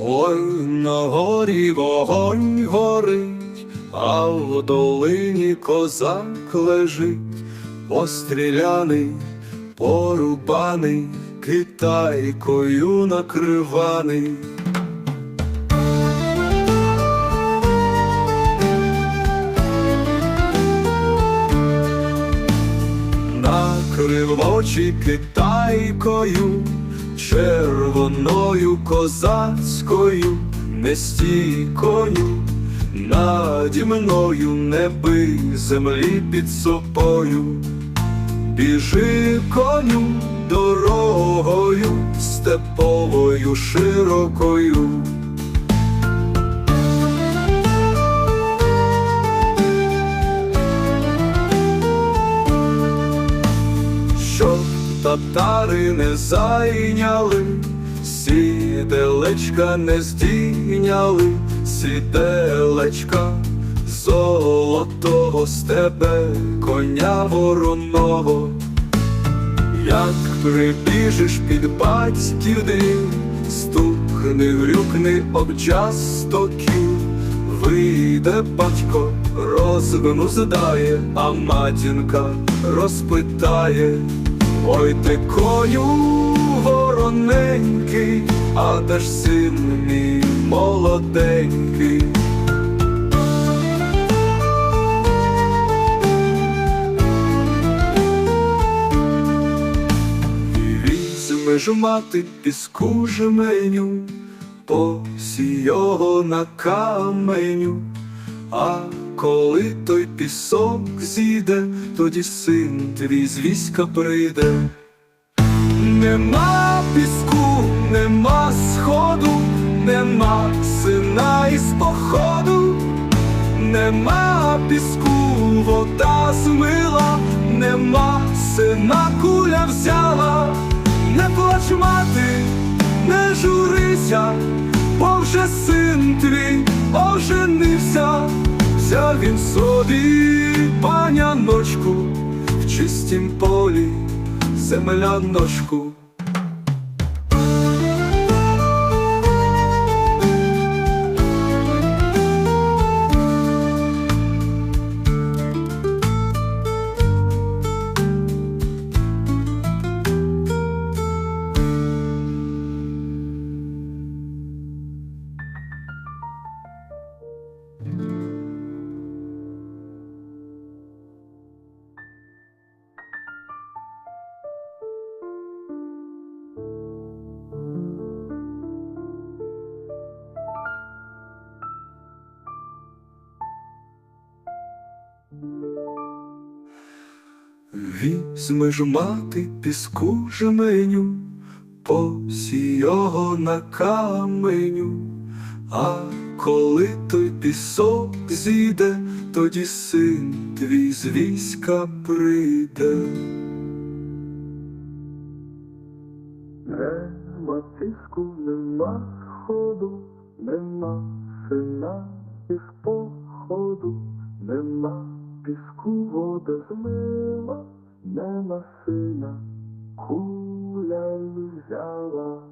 Ой, на горі вогонь горить, а в долині козак лежить, постріляний, порубаний, китайкою накриваний. Накрив очі китайкою, червоною козацькою, не стій наді мною не бий землі під собою, біжи коню дорогою, степовою широкою. Татари не зайняли, сіделечка не здійняли, сіделечка золотого з тебе коня вороного. Як прибіжиш під батьків дім, стукни, грюкни об час стоків, вийде батько, розгнуздає, а матінка розпитає, ой ти коню вороненький, а де ж син мій молоденький. І візьме ж мати піску жменю, посій його на каменю, а коли той пісок зійде, тоді син твій з війська прийде. Нема піску, нема сходу, нема сина із походу, нема піску, вода змила, нема сина куля взяла, не плач мати, не журися, бо вже син твій оженився, взяв він собі паняночку в чистім полі земляночку. Візьми ж мати піску жменю, посій його на каменю, а коли той пісок зійде, тоді син твій з війська прийде. Нема піску, нема ходу, нема сина із походу, нема піску вода змила, нема сина, куля взяла.